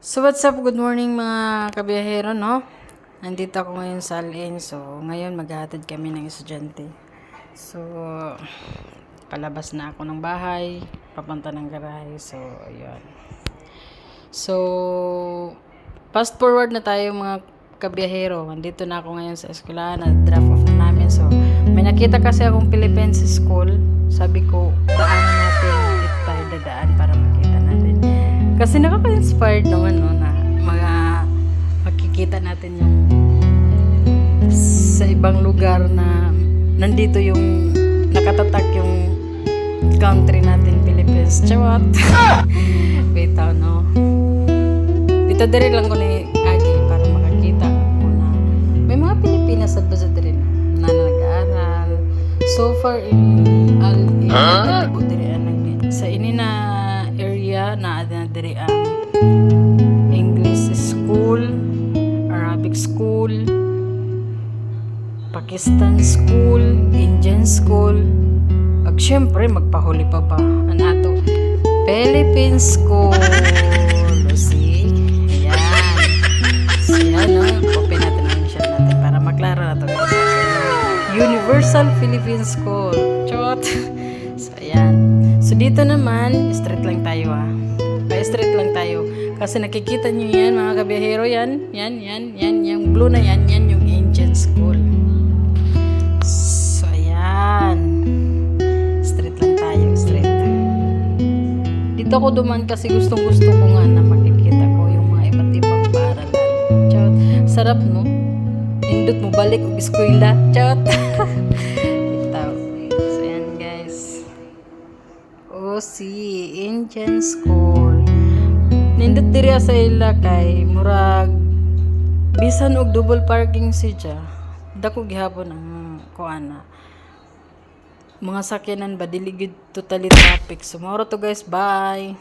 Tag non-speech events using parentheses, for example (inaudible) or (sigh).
So what's up? Good morning mga kabiyahero, no? Nandito ako ngayon sa Alin. So ngayon maghahatid kami ng estudyante. So palabas na ako ng bahay, papunta ng garahe. So ayun. So fast forward na tayo mga kabiyahero. Nandito na ako ngayon sa eskwela, na draft off na namin. So may nakita kasi akong Philippines school. Sabi ko, daanan natin. Dito tayo dadaan para makita. Kasi nakaka-inspired naman no, na mga makikita natin yung sa ibang lugar na nandito yung nakatatak yung country natin, Philippines. Chawat! (laughs) Wait out, no? Dito dire lang ko ni Agi para makakita ko na may mga Pilipinas at basa dire na nag-aaral. So far, in, al, in, huh? sa ini na area na na dire ang English school, Arabic school, Pakistan school, Indian school, ag syempre magpahuli pa ba ang ato Philippine school. (laughs) O, See? Ayan. So, yan, no? Open natin ang shot natin para maklaro na to. Universal Philippine School. Chot! (laughs) So, ayan. So, dito naman, straight lang tayo, Kasi nakikita nyo yan, mga kabiyahero, yan. Yan, yan, yan. Yung blue na yan, yan yung Indian School. So, ayan. Straight lang tayo, straight. Dito ako duman kasi gustong gusto ko nga na makikita ko yung mga iba't ibang paaralan. Chot. Sarap, no? Indot mo balik og eskwela. Chot. (laughs) Itaw. So, ayan, guys. O, si Indian School. Nindot diri sa ila kay murag bisan og double parking siya. Dako gihapon ang kuana mga sakyanan ba dili totally traffic. So moro to guys bye